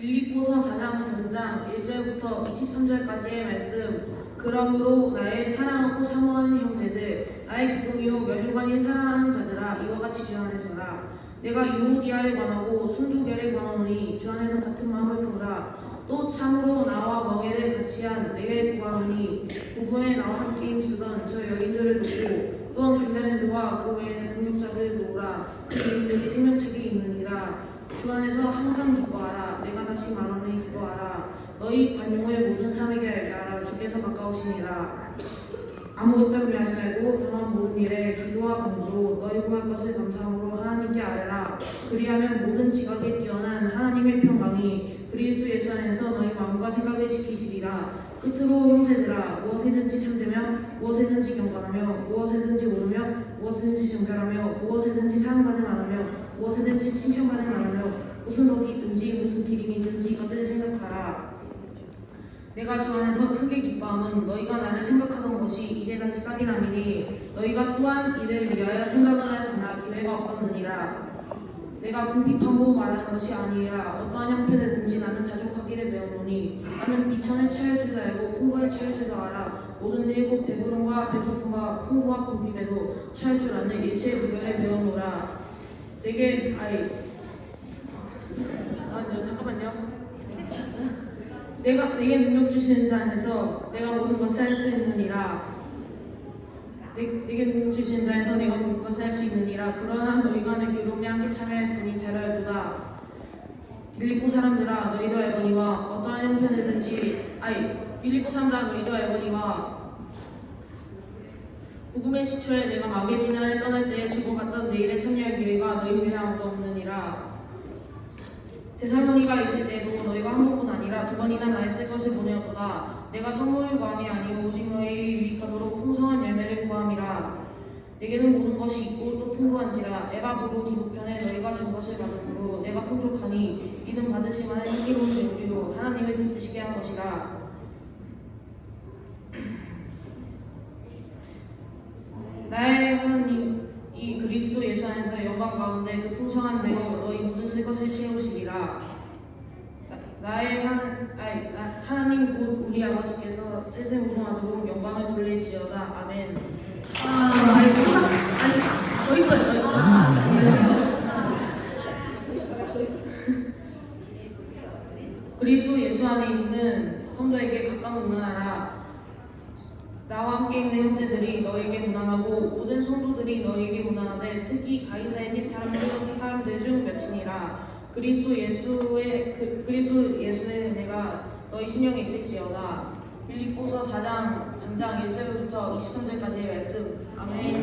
빌립보서 4장 전장 1절부터 23절까지의 말씀. 그러므로 나의 사랑하고 사모하는 형제들 나의 기쁨이요 멸류관인 사랑하는 자들아 이와 같이 주 안에서라. 내가 유오디아를 권하고 순두개를 권하노니 주 안에서 같은 마음을 품으라. 또 참으로 나와 멍에를 같이 한 내게 구하노니 부부에 나와 함께 힘쓰던 저 여인들을 돕고 또한 글레렌드와 그 외에는 동력자들을 도우라. 그 이름들이 생명책에 있느니라. 주 안에서 항상 기뻐하라 내가 다시 말하노니 기뻐하라 너희 관용을 모든 사람에게 알게 하라 주께서 가까우시니라 아무것도 염려하지 말고 다만 모든 일에 기도와 간구로 너희 구할 것을 감사함으로 하나님께 아뢰라. 그리하면 모든 지각에 뛰어난 하나님의 평강이 그리스도 예수 안에서 너희 마음과 생각을 지키시리라. 끝으로 형제들아 무엇이든지 참되며 무엇이든지 경건하며 무엇이든지 오르며 무엇이든지 정결하며 무엇이든지 사랑받을 만하며 무엇이든지 칭찬받을 만하며 무슨 덕이 있든지 무슨 기림이 있든지 이것들을 생각하라 내가 주 안에서 기뻐함은 너희가 나를 생각하던 것이 이제 다시 싹이 남이니 너희가 또한 이를 위하여 생각을 하였으나 기회가 없었느니라. 내가 궁핍하고 말하는 것이 아니라 어떠한 형편이든지 나는 자족하기를 배우노니 나는 비천을 채울 줄도 알고 풍부를 채울 줄도 알아 모든 일곱 배부름과 배고픔과 풍부와 궁핍에도 채울 줄 아는 일체의 무결을 배우노라. 내게 아이. 아 잠깐만요 내가 내게 능력 주시는 자 안에서 내가 모든 것을 할 수 있느니라. 내, 내게 능력 주시는 자에서 내가 모든 것을 할 수 있느니라. 그러나 너희가 내 괴로움에 함께 참여했으니 잘 알도다. 빌립보 사람들아 너희도 알거니와 어떠한 형편이든지 아이 빌립보 사람들아 너희도 알거니와 복음의 시초에 내가 마게도냐를 떠날 때에 주고받던 내일에 참여할 기회가 너희 위에 아무도 없느니라. 데살로니가 있을 때에도 너희가 한 번뿐 아니라 두 번이나 나의 쓸 것을 보내었도다. 내가 선물을 구함이 아니요 오직 너희에게 유익하도록 풍성한 열매를 구함이라. 내게는 모든 것이 있고 또 풍부한지라 에바보로 기독편에 너희가 준 것을 받음으로 내가 풍족하니 이는 받으실 만한 향기로운 재물이요 하나님을 기쁘시게 한 것이라. 나의 하나님 이 그리스도 예수 안에서 영광 가운데 그 풍성한 대로 너희 모든 쓸 것을 채우시리라. 나- 나의 하, 아이, 나, 하나님 곧 우리 아버지께서 세세 무궁하도록 영광을 돌릴지어다. 아멘. 아, 아니, 끝났어. 아니, 더 있어요, 더 있어요. 그리스도 예수 안에 있는 성도에게 가까운 문안하라. 나와 함께 있는 형제들이 너에게 문안하고 모든 성도들이 너에게 문안하되 특히 가이사의 집 사람들, 사람들 중 몇이니라. 그리스도 예수의 그, 그리스도 예수의 은혜가 너희 심령에 있을지어다. 빌립보서 4장 전장 1절부터 23절까지의 말씀. 아멘.